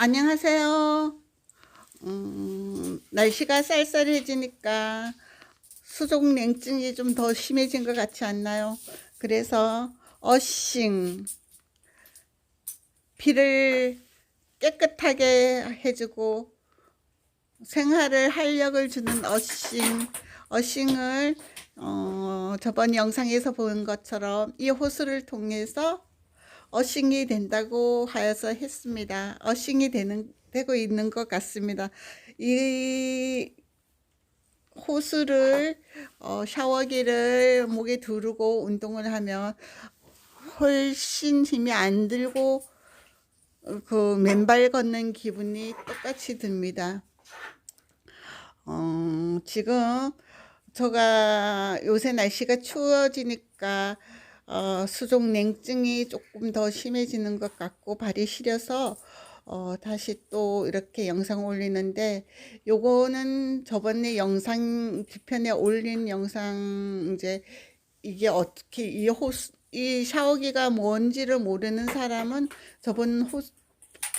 안녕하세요. 음, 날씨가 쌀쌀해지니까 수족 냉증이 좀 더 심해진 것 같지 않나요? 그래서 어싱 피를 깨끗하게 해주고 생활을 활력을 주는 어싱 어싱을 어, 저번 영상에서 본 것처럼 이 호수를 통해서 어싱이 된다고 하여서 했습니다. 어싱이 되는 되고 있는 것 같습니다. 이 호수를 어, 샤워기를 목에 두르고 운동을 하면 훨씬 힘이 안 들고 어, 그 맨발 걷는 기분이 똑같이 듭니다. 어, 지금 제가 요새 날씨가 추워지니까 어, 수족 냉증이 조금 더 심해지는 것 같고 발이 시려서 어, 다시 또 이렇게 영상 올리는데 요거는 저번에 영상 뒤편에 올린 영상 이제 이게 어떻게 이 호스 이 샤워기가 뭔지를 모르는 사람은 저번 호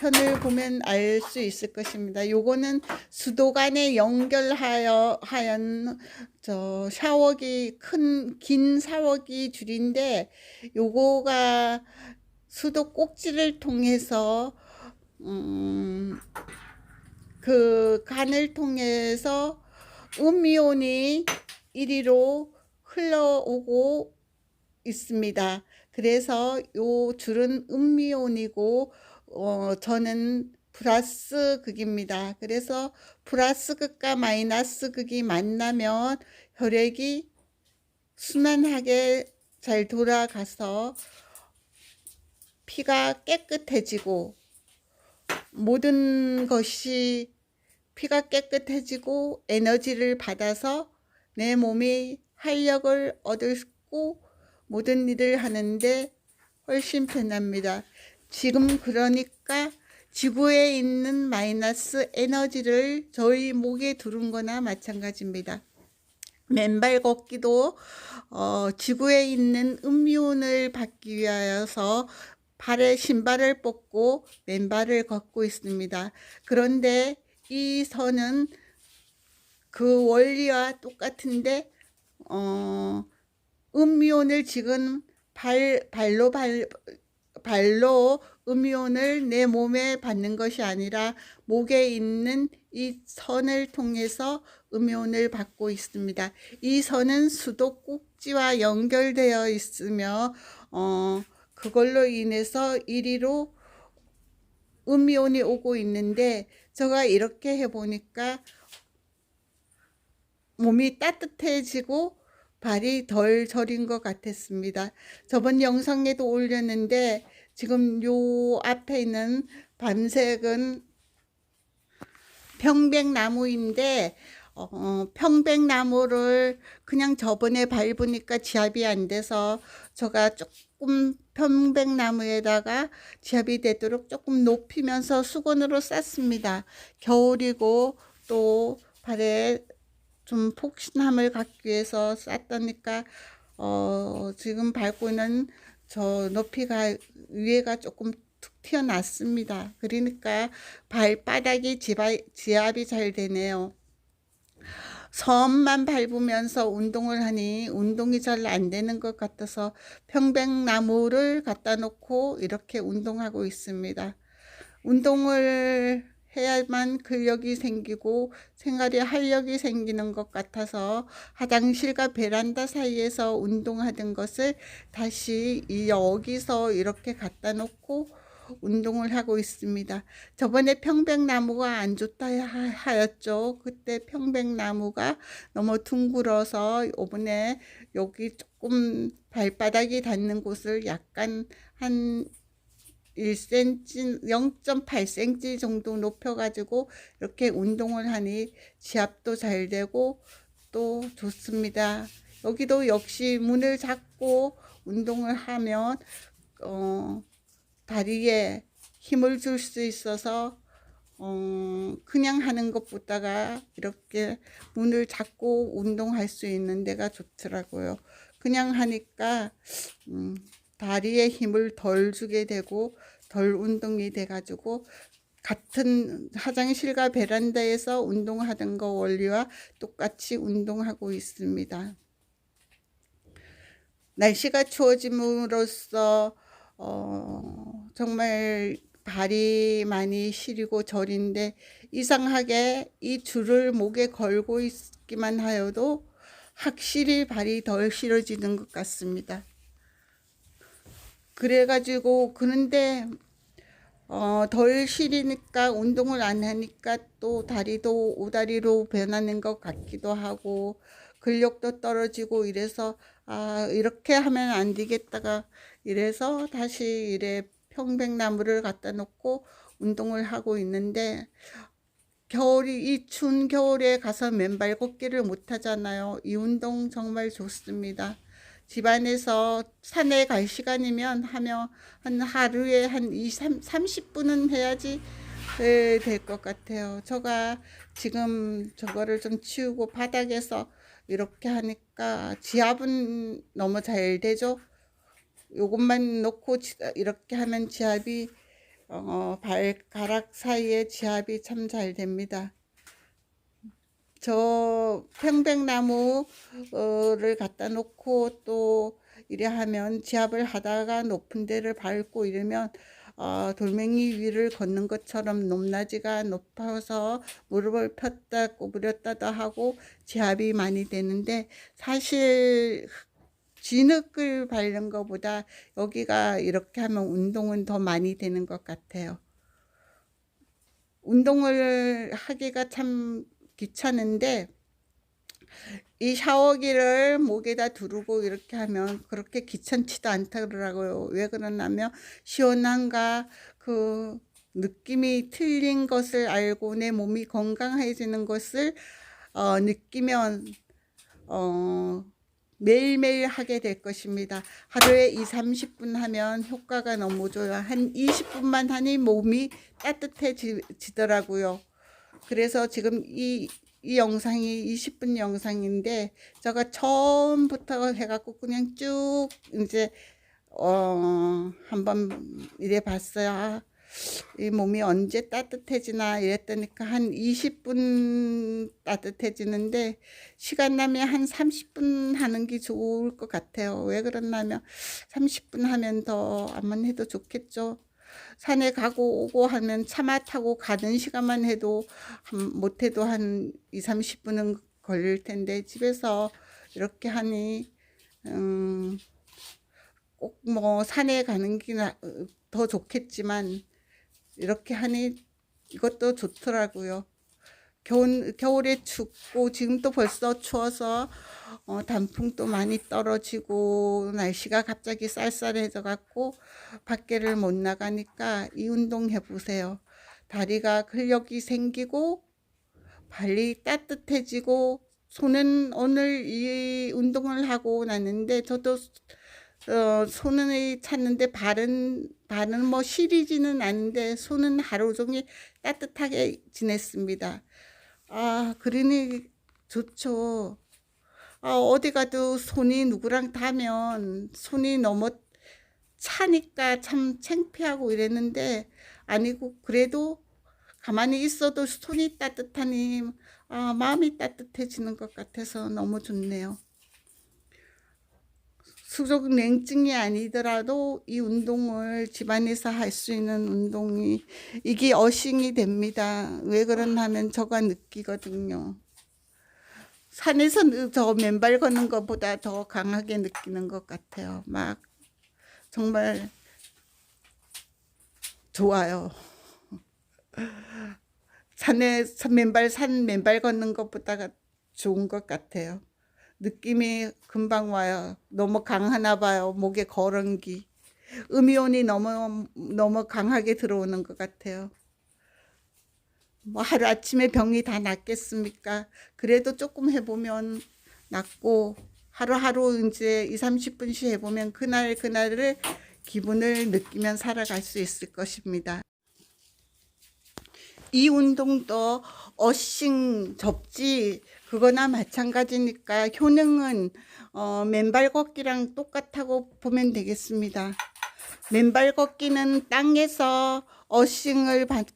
편을 보면 알 수 있을 것입니다. 요거는 수도관에 연결하여 하연 저 샤워기 큰 긴 샤워기 줄인데 요거가 수도 꼭지를 통해서 음, 그 간을 통해서 음이온이 이리로 흘러오고 있습니다. 그래서 요 줄은 음이온이고 어, 저는 플러스 극입니다. 그래서 플러스 극과 마이너스 극이 만나면 혈액이 순환하게 잘 돌아가서 피가 깨끗해지고 모든 것이 피가 깨끗해지고 에너지를 받아서 내 몸이 활력을 얻고 모든 일을 하는데 훨씬 편합니다. 지금 그러니까 지구에 있는 마이너스 에너지를 저희 목에 두른 거나 마찬가지입니다. 맨발 걷기도 어, 지구에 있는 음미온을 받기 위하여서 발에 신발을 벗고 맨발을 걷고 있습니다. 그런데 이 선은 그 원리와 똑같은데 어, 음미온을 지금 발 발로 발 발로 음이온을 내 몸에 받는 것이 아니라 목에 있는 이 선을 통해서 음이온을 받고 있습니다. 이 선은 수도 꼭지와 연결되어 있으며 어, 그걸로 인해서 이리로 음이온이 오고 있는데 제가 이렇게 해보니까 몸이 따뜻해지고 발이 덜 저린 것 같았습니다. 저번 영상에도 올렸는데 지금 요 앞에 있는 밤색은 평백나무인데 어, 평백나무를 그냥 저번에 밟으니까 지압이 안 돼서 제가 조금 평백나무에다가 지압이 되도록 조금 높이면서 수건으로 쌌습니다. 겨울이고 또 발에 좀 폭신함을 갖기 위해서 쌌다니까 어, 지금 밟고 있는 저 높이가 위에가 조금 툭 튀어났습니다. 그러니까 발바닥이 지압이 잘 되네요. 섬만 밟으면서 운동을 하니 운동이 잘 안 되는 것 같아서 평백나무를 갖다 놓고 이렇게 운동하고 있습니다. 운동을 해야만 근력이 생기고 생활에 활력이 생기는 것 같아서 화장실과 베란다 사이에서 운동하던 것을 다시 여기서 이렇게 갖다 놓고 운동을 하고 있습니다. 저번에 평백나무가 안 좋다 하였죠. 그때 평백나무가 너무 둥글어서 이번에 여기 조금 발바닥이 닿는 곳을 약간 한 1cm, 0.8cm 정도 높여가지고 이렇게 운동을 하니 지압도 잘 되고 또 좋습니다. 여기도 역시 문을 잡고 운동을 하면 어, 다리에 힘을 줄 수 있어서 어, 그냥 하는 것보다가 이렇게 문을 잡고 운동할 수 있는 데가 좋더라고요. 그냥 하니까 음, 다리에 힘을 덜 주게 되고 덜 운동이 돼 가지고 같은 화장실과 베란다에서 운동하던 거 원리와 똑같이 운동하고 있습니다. 날씨가 추워짐으로써 어, 정말 발이 많이 시리고 저린데 이상하게 이 줄을 목에 걸고 있기만 하여도 확실히 발이 덜 시려지는 것 같습니다. 그래가지고 그런데 어, 덜 시리니까 운동을 안 하니까 또 다리도 오다리로 변하는 것 같기도 하고 근력도 떨어지고 이래서 아 이렇게 하면 안 되겠다가 이래서 다시 이래 평백나무를 갖다 놓고 운동을 하고 있는데 겨울이 이 추운 겨울에 가서 맨발 걷기를 못 하잖아요. 이 운동 정말 좋습니다. 집안에서 산에 갈 시간이면 하면 한 하루에 한 2, 3, 30분은 해야지 될 것 같아요. 제가 지금 저거를 좀 치우고 바닥에서 이렇게 하니까 지압은 너무 잘 되죠. 요것만 놓고 지- 이렇게 하면 지압이 어, 발가락 사이에 지압이 참 잘 됩니다. 저 평백나무를 갖다 놓고 또 이래 하면 지압을 하다가 높은 데를 밟고 이러면 어, 돌멩이 위를 걷는 것처럼 높낮이가 높아서 무릎을 폈다 구부렸다도 하고 지압이 많이 되는데 사실 진흙을 밟는 것보다 여기가 이렇게 하면 운동은 더 많이 되는 것 같아요. 운동을 하기가 참 귀찮은데 이 샤워기를 목에다 두르고 이렇게 하면 그렇게 귀찮지도 않다 그러더라고요. 왜 그러냐면 시원한가 그 느낌이 틀린 것을 알고 내 몸이 건강해지는 것을 어, 느끼면 어, 매일매일 하게 될 것입니다. 하루에 2, 30분 하면 효과가 너무 좋아요. 한 20분만 하니 몸이 따뜻해지더라고요. 그래서 지금 이, 이 영상이 20분 영상인데 제가 처음부터 해갖고 그냥 쭉 이제 어 한번 이래 봤어요. 아, 이 몸이 언제 따뜻해지나 이랬더니까 한 20분 따뜻해지는데 시간 나면 한 30분 하는 게 좋을 것 같아요. 왜 그러냐면 30분 하면 더 안만 해도 좋겠죠. 산에 가고 오고 하면 차마 타고 가는 시간만 해도 한, 못해도 한 2, 30분은 걸릴 텐데 집에서 이렇게 하니 음, 꼭 뭐 산에 가는 게 더 좋겠지만 이렇게 하니 이것도 좋더라고요. 겨울, 겨울에 춥고 지금 또 벌써 추워서 어, 단풍도 많이 떨어지고 날씨가 갑자기 쌀쌀해져 갖고 밖에를 못 나가니까 이 운동 해보세요. 다리가 근력이 생기고 발이 따뜻해지고 손은 오늘 이 운동을 하고 나는데 저도 어, 손을 찼는데 발은 발은 뭐 시리지는 않는데 손은 하루 종일 따뜻하게 지냈습니다. 아, 그러니 좋죠. 아, 어디 가도 손이 누구랑 닿으면 손이 너무 차니까 참 창피하고 이랬는데 아니고 그래도 가만히 있어도 손이 따뜻하니 아, 마음이 따뜻해지는 것 같아서 너무 좋네요. 수족 냉증이 아니더라도 이 운동을 집안에서 할 수 있는 운동이 이게 어싱이 됩니다. 왜 그러냐면 저가 느끼거든요. 산에서 저 맨발 걷는 것보다 더 강하게 느끼는 것 같아요. 막 정말 좋아요. 산에 산 맨발 산 맨발 걷는 것보다가 좋은 것 같아요. 느낌이 금방 와요. 너무 강하나 봐요. 목에 거렁기. 음이온이 너무 너무 강하게 들어오는 것 같아요. 뭐 하루 아침에 병이 다 낫겠습니까? 그래도 조금 해보면 낫고 하루하루 이제 2, 30분씩 해보면 그날 그날을 기분을 느끼면 살아갈 수 있을 것입니다. 이 운동도 어싱 접지 그거나 마찬가지니까 효능은 어, 맨발 걷기랑 똑같다고 보면 되겠습니다. 맨발 걷기는 땅에서 어싱을 받-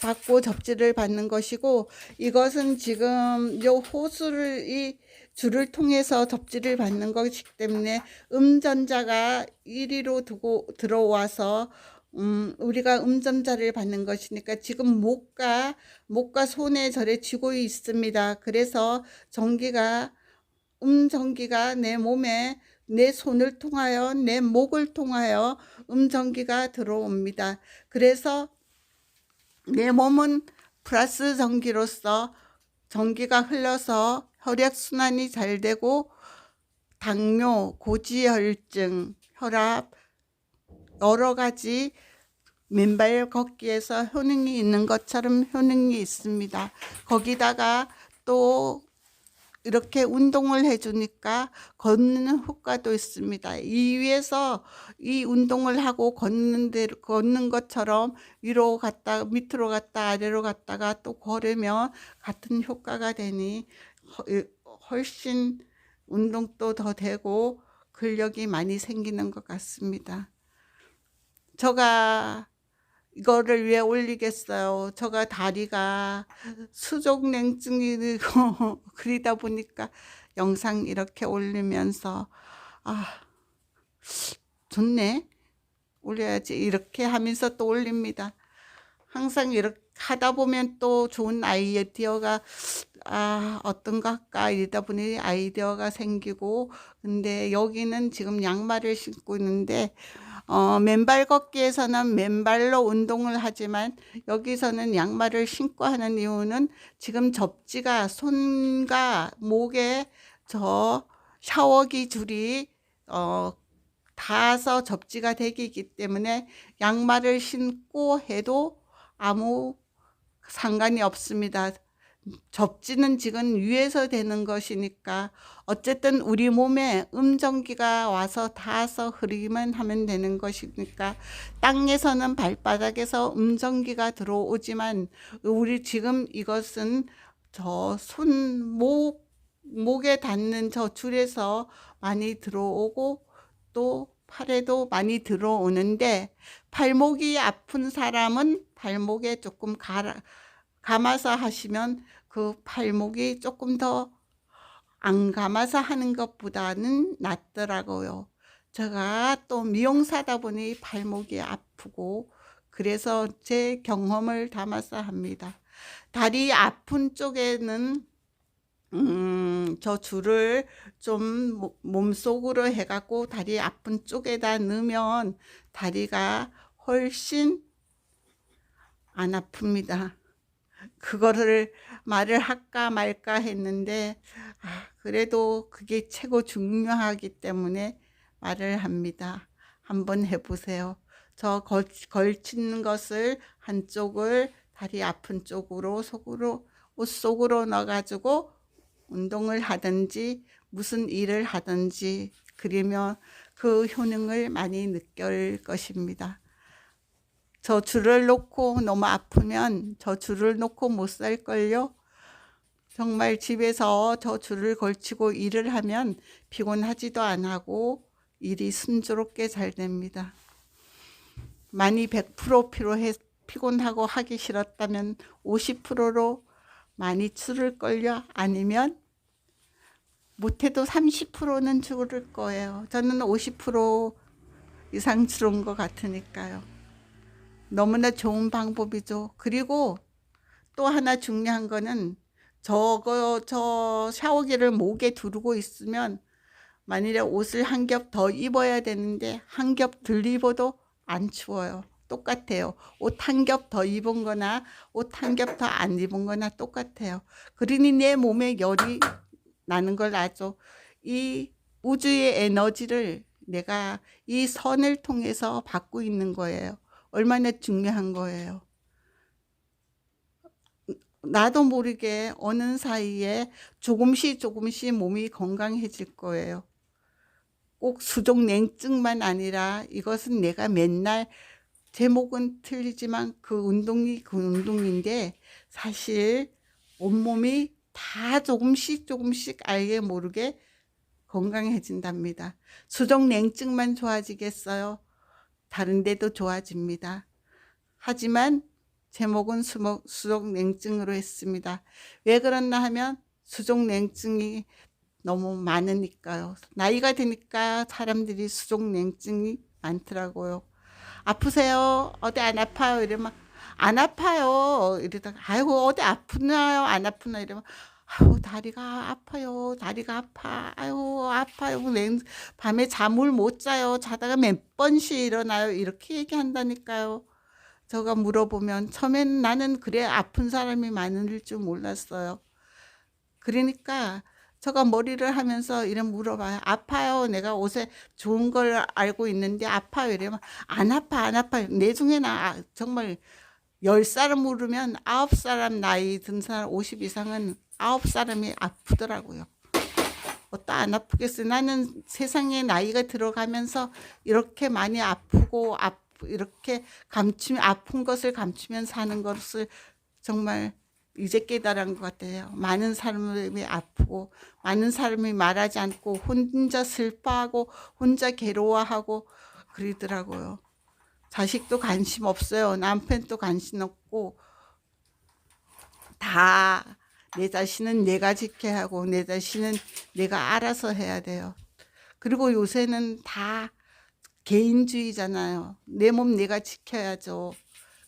받고 접지를 받는 것이고 이것은 지금 요 호수를 이 줄을 통해서 접지를 받는 것이기 때문에 음전자가 1위로 두고 들어와서 음, 우리가 음전자를 받는 것이니까 지금 목과 목과 손에 절에 쥐고 있습니다. 그래서 전기가 음전기가 내 몸에 내 손을 통하여 내 목을 통하여 음전기가 들어옵니다. 그래서 내 몸은 플러스 전기로서 전기가 흘러서 혈액 순환이 잘 되고 당뇨, 고지혈증, 혈압 여러 가지 맨발 걷기에서 효능이 있는 것처럼 효능이 있습니다. 거기다가 또 이렇게 운동을 해주니까 걷는 효과도 있습니다. 이 위에서 이 운동을 하고 걷는 데 걷는 것처럼 위로 갔다 밑으로 갔다 아래로 갔다가 또 걸으면 같은 효과가 되니 허- 훨씬 운동도 더 되고 근력이 많이 생기는 것 같습니다. 저가 이거를 왜 올리겠어요? 저가 다리가 수족냉증이고 그러다 보니까 영상 이렇게 올리면서 아 좋네 올려야지 이렇게 하면서 또 올립니다. 항상 이렇게 하다 보면 또 좋은 아이디어가 아 어떤가 할까 이러다 보니 아이디어가 생기고 근데 여기는 지금 양말을 신고 있는데 어, 맨발 걷기에서는 맨발로 운동을 하지만 여기서는 양말을 신고 하는 이유는 지금 접지가 손과 목에 저 샤워기 줄이 어, 닿아서 접지가 되기 때문에 양말을 신고 해도 아무 상관이 없습니다. 접지는 지금 위에서 되는 것이니까 어쨌든 우리 몸에 음전기가 와서 닿아서 흐르기만 하면 되는 것이니까 땅에서는 발바닥에서 음전기가 들어오지만 우리 지금 이것은 저 손 목 목에 닿는 저 줄에서 많이 들어오고 또 팔에도 많이 들어오는데 발목이 아픈 사람은 발목에 조금 갈아, 감아서 하시면 그 팔목이 조금 더 안 감아서 하는 것보다는 낫더라고요. 제가 또 미용사다 보니 발목이 아프고 그래서 제 경험을 담아서 합니다. 다리 아픈 쪽에는 음, 저 줄을 좀 모- 몸속으로 해갖고 다리 아픈 쪽에다 넣으면 다리가 훨씬 안 아픕니다. 그거를 말을 할까 말까 했는데 아, 그래도 그게 최고 중요하기 때문에 말을 합니다. 한번 해보세요. 저 걸, 걸치는 것을 한쪽을 다리 아픈 쪽으로 속으로 옷 속으로 넣어가지고 운동을 하든지 무슨 일을 하든지 그러면 그 효능을 많이 느낄 것입니다. 저 줄을 놓고 너무 아프면 저 줄을 놓고 못 살걸요? 정말 집에서 저 줄을 걸치고 일을 하면 피곤하지도 안 하고 일이 순조롭게 잘 됩니다. 많이 100% 피로해 피곤하고 하기 싫었다면 50%로 많이 줄을걸요? 아니면 못해도 30%는 줄을 거예요. 저는 50% 이상 줄은 것 같으니까요. 너무나 좋은 방법이죠. 그리고 또 하나 중요한 거는 저거 저 샤워기를 목에 두르고 있으면 만일에 옷을 한 겹 더 입어야 되는데 한 겹 덜 입어도 안 추워요. 똑같아요. 옷 한 겹 더 입은 거나 옷 한 겹 더 안 입은 거나 똑같아요. 그러니 내 몸에 열이 나는 걸 알죠. 이 우주의 에너지를 내가 이 선을 통해서 받고 있는 거예요. 얼마나 중요한 거예요. 나도 모르게 어느 사이에 조금씩 조금씩 몸이 건강해질 거예요. 꼭 수족 냉증만 아니라 이것은 내가 맨날 제목은 틀리지만 그 운동이 그 운동인데 사실 온몸이 다 조금씩 조금씩 알게 모르게 건강해진답니다. 수족 냉증만 좋아지겠어요? 다른 데도 좋아집니다. 하지만 제목은 수목, 수족 냉증으로 했습니다. 왜 그렇나 하면 수족 냉증이 너무 많으니까요. 나이가 드니까 사람들이 수족 냉증이 많더라고요. 아프세요? 어디 안 아파요? 이러면 안 아파요. 이러다가 아이고 어디 아프나요? 안 아프나 이러면 아유 다리가 아파요. 다리가 아파. 아유 아파요. 냉 밤에 잠을 못 자요. 자다가 몇 번씩 일어나요. 이렇게 얘기한다니까요. 제가 물어보면 처음엔 나는 그래 아픈 사람이 많을 줄 몰랐어요. 그러니까 제가 머리를 하면서 이런 물어봐요. 아파요. 내가 옷에 좋은 걸 알고 있는데 아파요. 이러면 안 아파 안 아파요. 내 중에는 아, 정말 열 사람 물으면 아홉 사람 나이 든 사람 50 이상은 아홉 사람이 아프더라고요. 어떠 안 아프겠어요. 나는 세상에 나이가 들어가면서 이렇게 많이 아프고 아, 이렇게 감추면 아픈 것을 감추면 사는 것을 정말 이제 깨달은 것 같아요. 많은 사람이 아프고 많은 사람이 말하지 않고 혼자 슬퍼하고 혼자 괴로워하고 그러더라고요. 자식도 관심 없어요. 남편도 관심 없고 다 내 자신은 내가 지켜야 하고 내 자신은 내가 알아서 해야 돼요. 그리고 요새는 다 개인주의잖아요. 내 몸 내가 지켜야죠.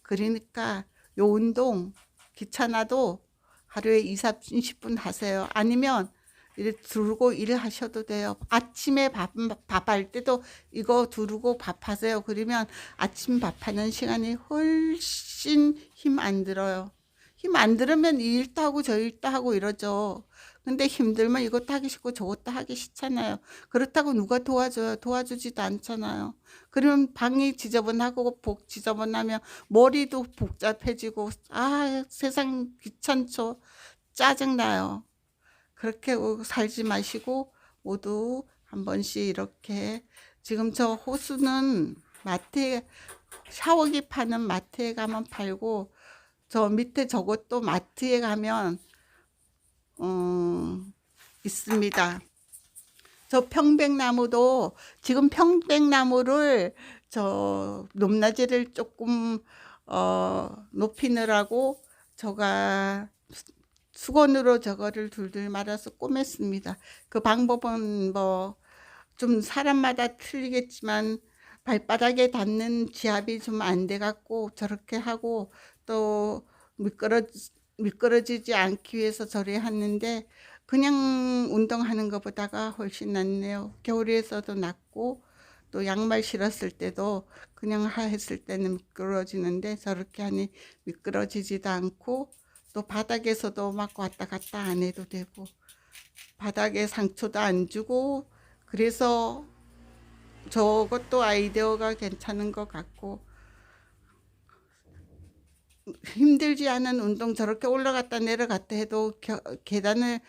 그러니까 요 운동 귀찮아도 하루에 2, 30분 하세요. 아니면 이렇게 두르고 일하셔도 돼요. 아침에 밥, 밥할 때도 이거 두르고 밥하세요. 그러면 아침 밥하는 시간이 훨씬 힘 안 들어요. 힘 안 들으면 이 일도 하고 저 일도 하고 이러죠. 근데 힘들면 이것도 하기 싫고 저것도 하기 싫잖아요. 그렇다고 누가 도와줘요? 도와주지도 않잖아요. 그러면 방이 지저분하고 복 지저분하면 머리도 복잡해지고 아 세상 귀찮죠. 짜증나요. 그렇게 살지 마시고 모두 한 번씩 이렇게 지금 저 호수는 마트에 샤워기 파는 마트에 가면 팔고 저 밑에 저것도 마트에 가면 어, 있습니다. 저 평백나무도 지금 평백나무를 저 높낮이를 조금 어, 높이느라고 저가 수건으로 저거를 둘둘 말아서 꼬맸습니다. 그 방법은 뭐 좀 사람마다 틀리겠지만 발바닥에 닿는 지압이 좀 안 돼 갖고 저렇게 하고 또 미끄러 미끄러지지 않기 위해서 저리 했는데 그냥 운동하는 것보다가 훨씬 낫네요. 겨울에서도 낫고 또 양말 신었을 때도 그냥 하 했을 때는 미끄러지는데 저렇게 하니 미끄러지지도 않고 또 바닥에서도 막 왔다 갔다 안 해도 되고 바닥에 상처도 안 주고 그래서 저것도 아이디어가 괜찮은 것 같고 힘들지 않은 운동 저렇게 올라갔다 내려갔다 해도 겨, 계단을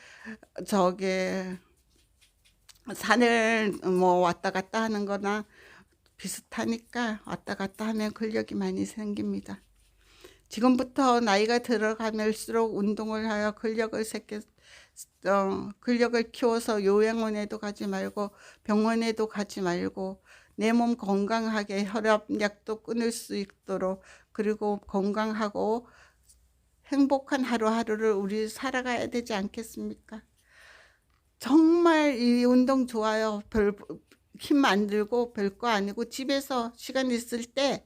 저게 산을 뭐 왔다 갔다 하는 거나 비슷하니까 왔다 갔다 하면 근력이 많이 생깁니다. 지금부터 나이가 들어가면수록 운동을 하여 근력을 새겨 어, 근력을 키워서 요양원에도 가지 말고 병원에도 가지 말고 내 몸 건강하게 혈압약도 끊을 수 있도록 그리고 건강하고 행복한 하루하루를 우리 살아가야 되지 않겠습니까? 정말 이 운동 좋아요. 별 힘 안 들고 별거 아니고 집에서 시간 있을 때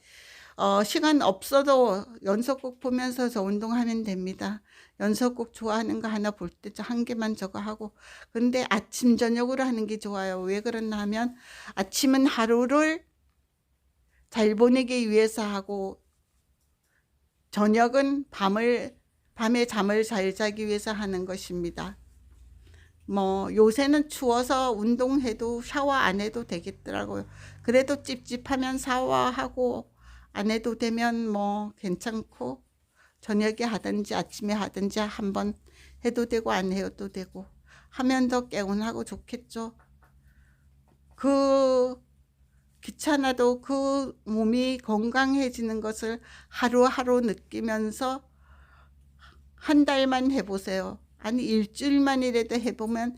어, 시간 없어도 연속곡 보면서 저 운동하면 됩니다. 연속곡 좋아하는 거 하나 볼 때 한 개만 저거 하고. 근데 아침, 저녁으로 하는 게 좋아요. 왜 그러나 하면 아침은 하루를 잘 보내기 위해서 하고 저녁은 밤을, 밤에 잠을 잘 자기 위해서 하는 것입니다. 뭐 요새는 추워서 운동해도 샤워 안 해도 되겠더라고요. 그래도 찝찝하면 샤워하고 안 해도 되면 뭐 괜찮고 저녁에 하든지 아침에 하든지 한번 해도 되고 안 해도 되고 하면 더 개운하고 좋겠죠. 그 귀찮아도 그 몸이 건강해지는 것을 하루하루 느끼면서 한 달만 해보세요. 아니 일주일만이라도 해보면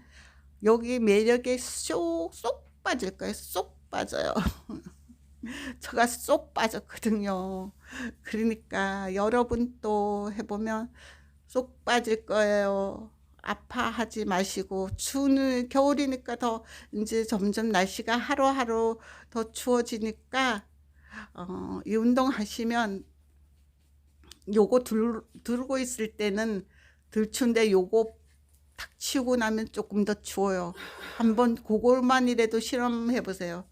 여기 매력에 쏙쏙 빠질 거예요. 쏙 빠져요. 저가 쏙 빠졌거든요. 그러니까 여러분 또 해보면 쏙 빠질 거예요. 아파하지 마시고 추운 겨울이니까 더 이제 점점 날씨가 하루하루 더 추워지니까 어, 이 운동 하시면 요거 들, 들고 있을 때는 덜 추운데 요거 탁 치우고 나면 조금 더 추워요. 한번 그걸만이라도 실험해 보세요.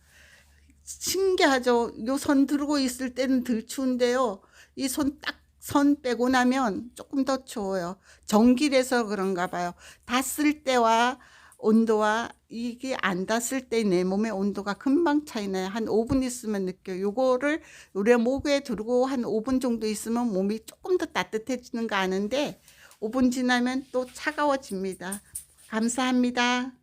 신기하죠? 요 선 들고 있을 때는 덜 추운데요. 이 손 딱 선 빼고 나면 조금 더 추워요. 전기라서 그런가 봐요. 닿았을 때와 온도와 이게 안 닿았을 때 내 몸의 온도가 금방 차이 나요. 한 5분 있으면 느껴요. 요거를 우리 목에 두르고 한 5분 정도 있으면 몸이 조금 더 따뜻해지는 거 아는데 5분 지나면 또 차가워집니다. 감사합니다.